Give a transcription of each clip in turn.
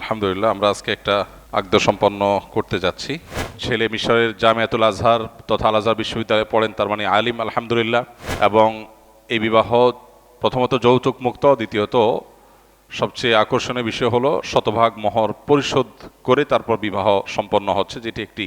আলহামদুলিল্লাহ, আমরা আজকে একটা আগ্রহ সম্পন্ন করতে যাচ্ছি। ছেলে মিশরের জামিয়াতুল আজহার তথা আল আজহার বিশ্ববিদ্যালয়ে পড়েন, তার মানে আলিম, আলহামদুলিল্লাহ। এবং এই বিবাহ প্রথমত যৌতুক মুক্ত, দ্বিতীয়ত সবচেয়ে আকর্ষণীয় বিষয় হলো শতভাগ মহর পরিশোধ করে তারপর বিবাহ সম্পন্ন হচ্ছে, যেটি একটি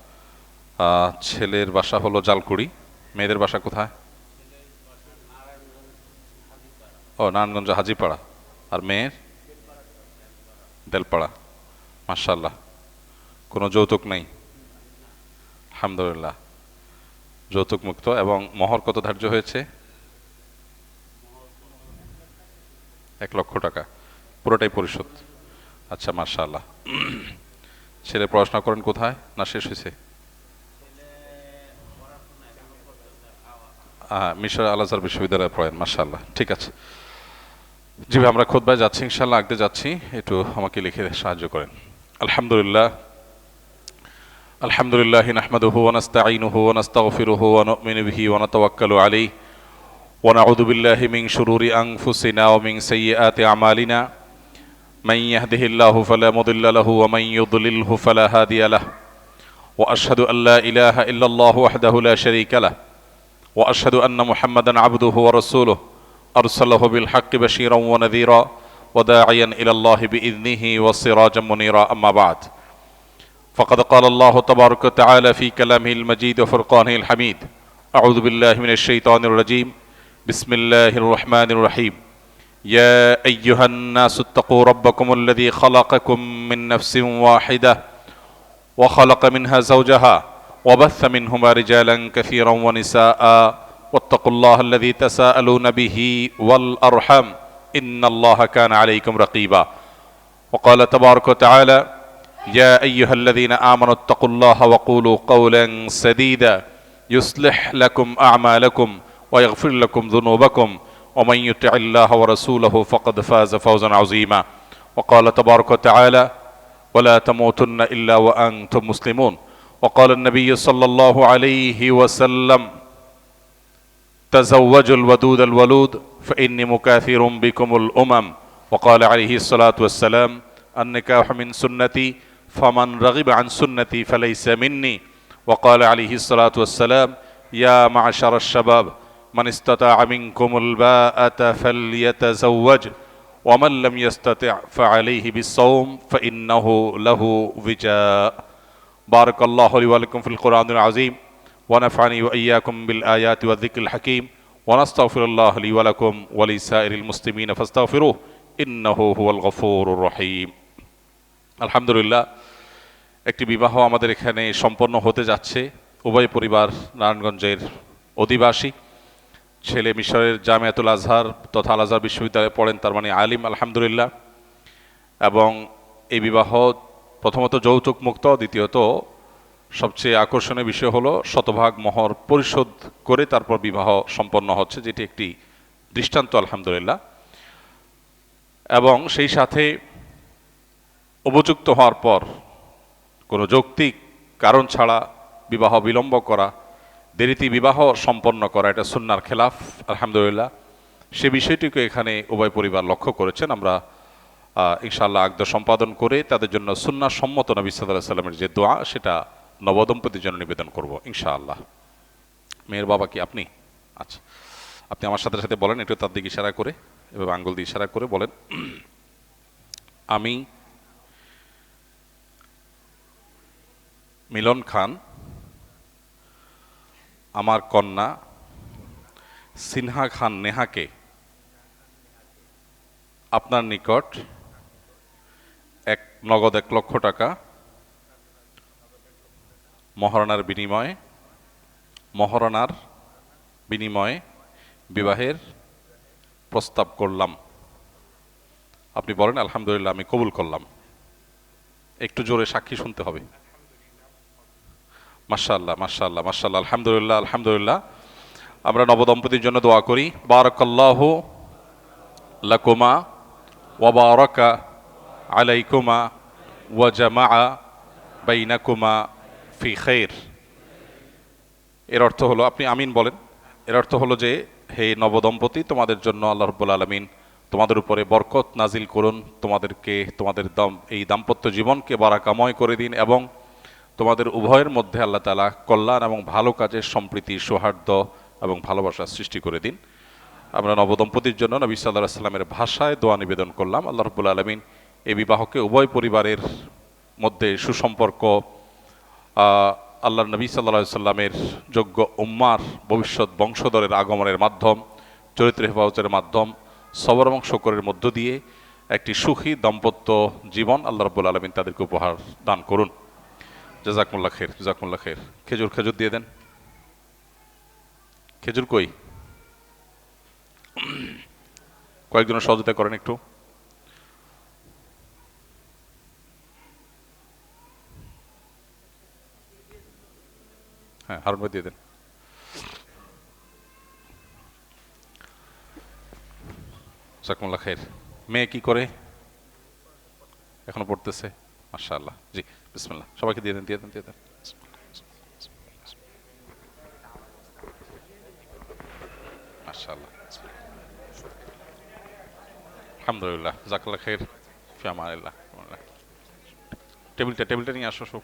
ছেলের বাসা হলো জালকুড়ি। মেয়েদের বাসা কোথায়? ও, নারায়ণগঞ্জ, হাজিপাড়া। আর মেয়ের? দেলপাড়া। মার্শাল্লাহ কোনো যৌতুক নেই। আলহামদুলিল্লাহ। যৌতুক মুক্ত এবং মহর কত ধার্য হয়েছে? এক লক্ষ টাকা। পুরোটাই পরিশোধ। আচ্ছা মার্শাল্লাহ ছেলে পড়াশোনা করেন কোথায়? না শেষ হয়েছে? মিশর আল আজহার বিশ্ববিদ্যালয়ে পড়েন মাসাল্লাহ ঠিক আছে। জি ভাই, আমরা খোদবায় যাচ্ছি ইনশাল্লাহ আঁকতে যাচ্ছি। একটু আমাকে লিখে সাহায্য করেন। আলহামদুলিল্লাহ। আলহামদুলিল্লাহ নাহমাদুহু ওয়ানাস্তাঈনুহু ওয়ানাস্তাগফিরুহু ওয়ানুমিনু বিহি ওয়ানাতাওয়াক্কালু আলাইহি। ونعوذ بالله من شرور أنفسنا ومن سيئات أعمالنا من يهده الله فلا مضل له ومن يضلله فلا هادي له وأشهد أن لا إله إلا الله وحده لا شريك له وأشهد أن محمدا عبده ورسوله. أرسله بالحق بشيرا ونذيرا وداعيا إلى الله بإذنه وسراجا منيرا. أما بعد فقد قال الله تبارك وتعالى في كلامه المجيد وفرقانه الحميد أعوذ بالله من الشيطان الرجيم. بسم الله الرحمن الرحيم. يا أيها الناس اتقوا ربكم الذي خلقكم من نفس واحدة وخلق منها زوجها وبث منهما رجالا كثيرا ونساء واتقوا الله الذي تساءلون به والأرحم إن الله كان عليكم رقيبا. وقال تبارك وتعالى يا أيها الذين آمنوا اتقوا الله وقولوا قولا سديدا يصلح لكم أعمالكم ويغفر لكم ذنوبكم ومن يطع الله ورسوله فقد فاز فوزا عظيما. وقال تبارك وتعالى ولا تموتن إلا وأنتم مسلمون. وقال النبي صلى الله عليه وسلم تزوجوا الودود الولود فإني مكاثر بكم الأمم. وقال عليه الصلاة والسلام النكاح من سنتي فمن رغب عن سنتي فليس مني. وقال عليه الصلاة والسلام يا معشر الشباب من استطاع منكم الباءة فليتزوج ومن لم يستطع فعليه بالصوم فإنه له وجاء. بارك الله لي ولكم في القرآن العظيم ونفعني وإياكم بالآيات والذكر الحكيم ونستغفر الله لي ولكم ولسائر المسلمين فاستغفروه إنه هو الغفور الرحيم আলহামদুলিল্লাহ একটি বিবাহ আমাদের এখানে সম্পন্ন হতে যাচ্ছে উভয় পরিবার নারায়ণগঞ্জের অধিবাসী ছেলে মিশরের জামিয়াতুল আজহার তথা আল আজহার বিশ্ববিদ্যালয়ে পড়েন তার মানে আলিম আলহামদুলিল্লাহ এবং এই বিবাহ প্রথমত যৌতুক মুক্ত, দ্বিতীয়ত সবচেয়ে আকর্ষণীয় বিষয় হলো শতভাগ মহর পরিশোধ করে তারপর বিবাহ সম্পন্ন হচ্ছে, যেটি একটি দৃষ্টান্ত, আলহামদুলিল্লাহ। এবং সেই সাথে উপযুক্ত হওয়ার পর কোনো যৌক্তিক কারণ ছাড়া বিবাহ বিলম্ব করা, দেরিতে বিবাহ সম্পন্ন করা, এটা সুন্নার খেলাফ, আলহামদুলিল্লাহ। সে বিষয়টিকে এখানে উভয় পরিবার লক্ষ্য করেছেন। আমরা ইনশাআল্লাহ আগদ সম্পাদন করে তাদের জন্য সুন্না সম্মত নবী সাল্লাহ সাল্লামের যে দোয়া, সেটা নবদম্পতির জন্য নিবেদন করব, ইনশাআল্লাহ। মেয়ের বাবা কি আপনি? আচ্ছা। আপনি আমার সাথে সাথে বলেন, একটু তার দিকে ইশারা করে, এভাবে আঙ্গুল দিয়ে ইশারা করে বলেন। আমি মিলন খান, আমার কন্যা সিনহা খান নেহাকে আপনার নিকট এক নগদ এক লক্ষ টাকা। মহারণার বিনিময়ে মহারণার বিনিময়ে বিবাহের প্রস্তাব করলাম। আপনি বলেন, আলহামদুলিল্লাহ, আমি কবুল করলাম। একটু জোরে সাক্ষী শুনতে হবে। মাশাআল্লাহ মাশাআল্লাহ মাশাআল্লাহ, আলহামদুলিল্লাহ আলহামদুলিল্লাহ। আমরা নবদম্পতির জন্য দোয়া করি। বারাকাল্লাহু লাকুমা ওয়া বারাকা আলাইকুমা ওয়া জামাআ বাইনাকুমা ফি খাইর। এর অর্থ হলো, আপনি আমিন বলেন। এর অর্থ হলো যে, হে নবদম্পতি, তোমাদের জন্য আল্লাহ রব্বুল আলমিন তোমাদের উপরে বরকত নাজিল করুন। তোমাদেরকে, তোমাদের দম, এই দাম্পত্য জীবনকে বারাকাময় করে দিন এবং তোমাদের উভয়ের মধ্যে আল্লাহ তালা কল্যাণ এবং ভালো কাজের সম্প্রীতি, সৌহার্দ্য এবং ভালোবাসা সৃষ্টি করে দিন। আমরা নবদম্পতির জন্য নবী সাল্লাহ সাল্লামের ভাষায় দোয়া নিবেদন করলাম। আল্লাহ রব্বুল আলমিন এই বিবাহকে উভয় পরিবারের মধ্যে সুসম্পর্ক আল্লাহ নবী সাল্লা সাল্লামের যোগ্য উম্মার ভবিষ্যৎ বংশধরের আগমনের মাধ্যম, চরিত্র হেফাজতের মাধ্যম, সবর এবং শকরের মধ্য দিয়ে একটি সুখী দাম্পত্য জীবন আল্লাহ রব্বুল আলমিন তাদেরকে উপহার দান করুন। জাজাকমুল্লা খের জাজাকমুল্লা খের খেজুর খেজুর দিয়ে দেন। খেজুর কই? কয়েকজনের সহযোগিতা করেন একটু। হ্যাঁ হারুন দিয়ে দেন। জাকমুল্লা খের মেয়ে কি করে? এখনও পড়তেছে। মাশাআল্লাহ। জি, বিসমিল্লাহ। সবাইকে দিয়ে দেন দিয়ে দেন দিয়ে দেন। আলহামদুলিল্লাহ। জাকাল্লাহ খের ফিয়ামানিল্লাহ টেবিলটা টেবিলটা নিয়ে আসো সব।